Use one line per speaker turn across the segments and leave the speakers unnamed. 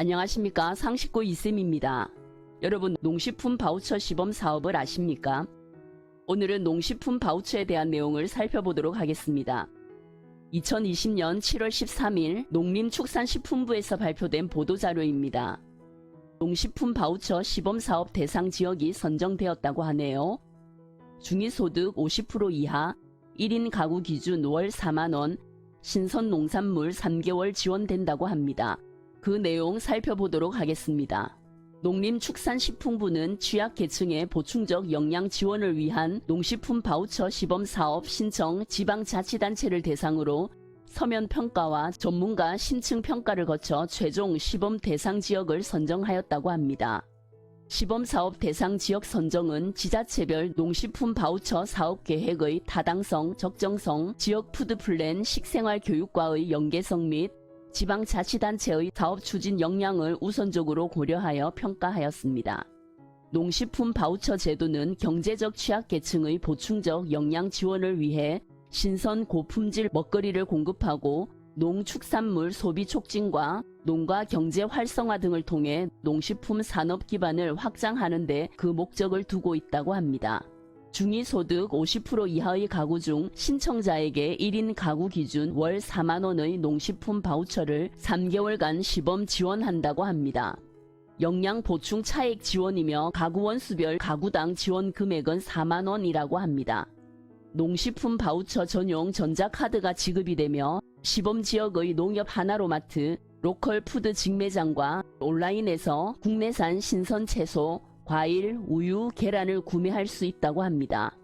안녕하십니까 상식고 이쌤입니다. 여러분 농식품 바우처 시범 사업을 아십니까? 오늘은 농식품 바우처에 대한 내용을 살펴보도록 하겠습니다. 2020년 7월 13일 농림축산식품부에서 발표된 보도자료입니다. 농식품 바우처 시범 사업 대상 지역이 선정되었다고 하네요. 중위소득 50% 이하 1인 가구 기준 월 4만원 신선 농산물 3개월 지원된다고 합니다. 그 내용 살펴보도록 하겠습니다. 농림축산식품부는 취약계층의 보충적 영양 지원을 위한 농식품 바우처 시범 사업 신청 지방자치단체를 대상으로 서면 평가와 전문가 심층 평가를 거쳐 최종 시범 대상 지역을 선정하였다고 합니다. 시범 사업 대상 지역 선정은 지자체별 농식품 바우처 사업 계획의 타당성, 적정성, 지역 푸드 플랜 식생활 교육과의 연계성 및 지방자치단체의 사업 추진 역량을 우선적으로 고려하여 평가하였습니다. 농식품 바우처 제도는 경제적 취약계층의 보충적 영양 지원을 위해 신선 고품질 먹거리를 공급하고 농축산물 소비 촉진과 농가 경제 활성화 등을 통해 농식품 산업 기반을 확장하는 데 그 목적을 두고 있다고 합니다. 중위소득 50% 이하의 가구 중 신청자에게 1인 가구 기준 월 4만원의 농식품 바우처를 3개월간 시범 지원한다고 합니다. 영양 보충 차액 지원이며 가구원 수별 가구당 지원 금액은 4만원이라고 합니다. 농식품 바우처 전용 전자카드가 지급이 되며 시범 지역의 농협 하나로마트, 로컬 푸드 직매장과 온라인에서 국내산 신선 채소, 과일, 우유, 계란을 구매할 수 있다고 합니다.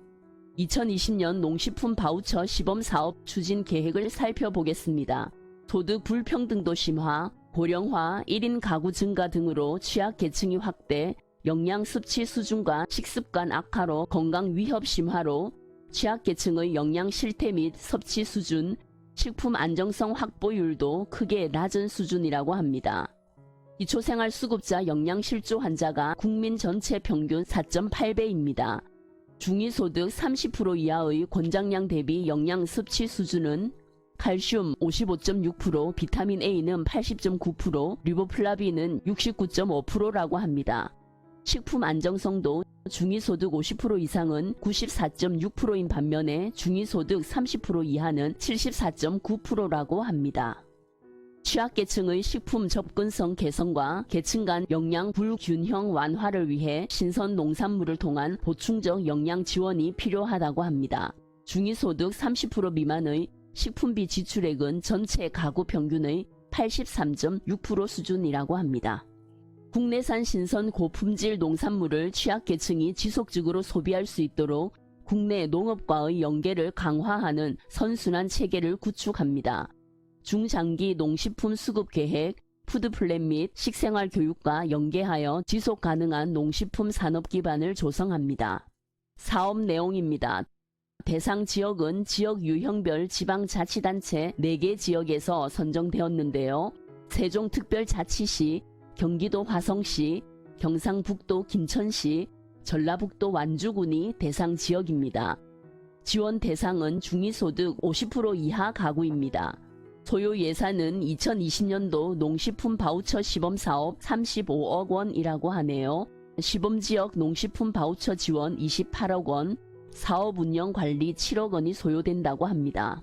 2020년 농식품 바우처 시범 사업 추진 계획을 살펴보겠습니다. 소득 불평등도 심화, 고령화, 1인 가구 증가 등으로 취약 계층이 확대, 영양 섭취 수준과 식습관 악화로 건강 위협 심화로 취약 계층의 영양 실태 및 섭취 수준, 식품 안정성 확보율도 크게 낮은 수준이라고 합니다. 기초생활 수급자 영양실조 환자가 국민 전체 평균 4.8배입니다. 중위소득 30% 이하의 권장량 대비 영양 섭취 수준은 칼슘 55.6%, 비타민 A는 80.9%, 리보플라빈은 69.5%라고 합니다. 식품 안정성도 중위소득 50% 이상은 94.6%인 반면에 중위소득 30% 이하는 74.9%라고 합니다. 취약계층의 식품 접근성 개선과 계층 간 영양 불균형 완화를 위해 신선 농산물을 통한 보충적 영양 지원이 필요하다고 합니다. 중위소득 30% 미만의 식품비 지출액은 전체 가구 평균의 83.6% 수준이라고 합니다. 국내산 신선 고품질 농산물을 취약계층이 지속적으로 소비할 수 있도록 국내 농업과의 연계를 강화하는 선순환 체계를 구축합니다. 중장기 농식품 수급 계획, 푸드 플랜 및 식생활 교육과 연계하여 지속 가능한 농식품 산업 기반을 조성합니다. 사업 내용입니다. 대상 지역은 지역 유형별 지방자치단체 4개 지역에서 선정되었는데요. 세종특별자치시, 경기도 화성시, 경상북도 김천시, 전라북도 완주군이 대상 지역입니다. 지원 대상은 중위소득 50% 이하 가구입니다. 소요 예산은 2020년도 농식품 바우처 시범 사업 35억 원이라고 하네요. 시범 지역 농식품 바우처 지원 28억 원, 사업 운영 관리 7억 원이 소요된다고 합니다.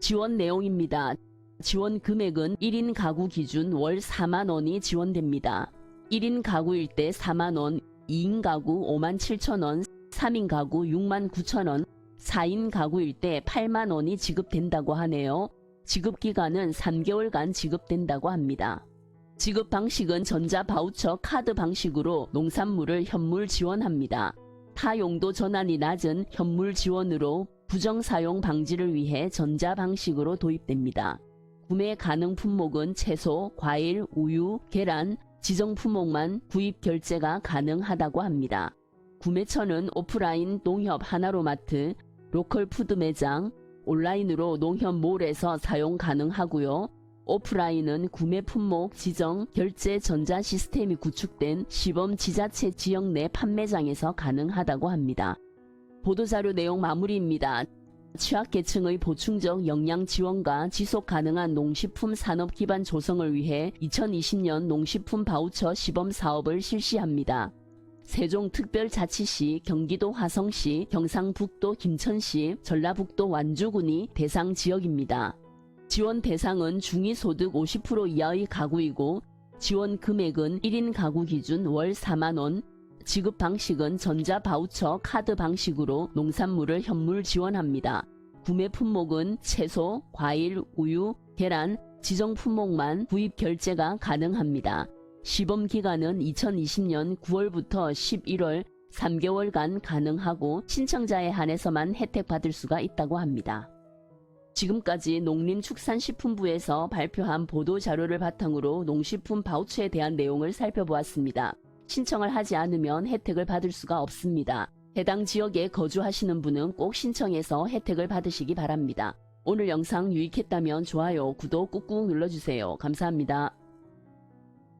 지원 내용입니다. 지원 금액은 1인 가구 기준 월 4만 원이 지원됩니다. 1인 가구일 때 4만 원, 2인 가구 5만 7천 원, 3인 가구 6만 9천 원, 4인 가구일 때 8만 원이 지급된다고 하네요. 지급 기간은 3개월간 지급된다고 합니다. 지급 방식은 전자 바우처 카드 방식으로 농산물을 현물 지원합니다. 타 용도 전환이 낮은 현물 지원으로 부정 사용 방지를 위해 전자 방식으로 도입됩니다. 구매 가능 품목은 채소, 과일, 우유, 계란, 지정 품목만 구입 결제가 가능하다고 합니다. 구매처는 오프라인 농협 하나로마트, 로컬 푸드 매장, 온라인으로 농협몰에서 사용 가능하고요. 오프라인은 구매 품목 지정 결제 전자 시스템이 구축된 시범 지자체 지역 내 판매장에서 가능하다고 합니다. 보도자료 내용 마무리입니다. 취약계층의 보충적 영양 지원과 지속 가능한 농식품 산업 기반 조성을 위해 2020년 농식품 바우처 시범 사업을 실시합니다. 세종특별자치시, 경기도 화성시, 경상북도 김천시, 전라북도 완주군이 대상 지역입니다. 지원 대상은 중위소득 50% 이하의 가구이고 지원 금액은 1인 가구 기준 월 4만원, 지급 방식은 전자 바우처 카드 방식으로 농산물을 현물 지원합니다. 구매 품목은 채소, 과일, 우유, 계란, 지정 품목만 구입 결제가 가능합니다. 시범 기간은 2020년 9월부터 11월 3개월간 가능하고 신청자에 한해서만 혜택 받을 수가 있다고 합니다. 지금까지 농림축산식품부에서 발표한 보도 자료를 바탕으로 농식품 바우처에 대한 내용을 살펴보았습니다. 신청을 하지 않으면 혜택을 받을 수가 없습니다. 해당 지역에 거주하시는 분은 꼭 신청해서 혜택을 받으시기 바랍니다. 오늘 영상 유익했다면 좋아요, 구독 꾹꾹 눌러주세요. 감사합니다.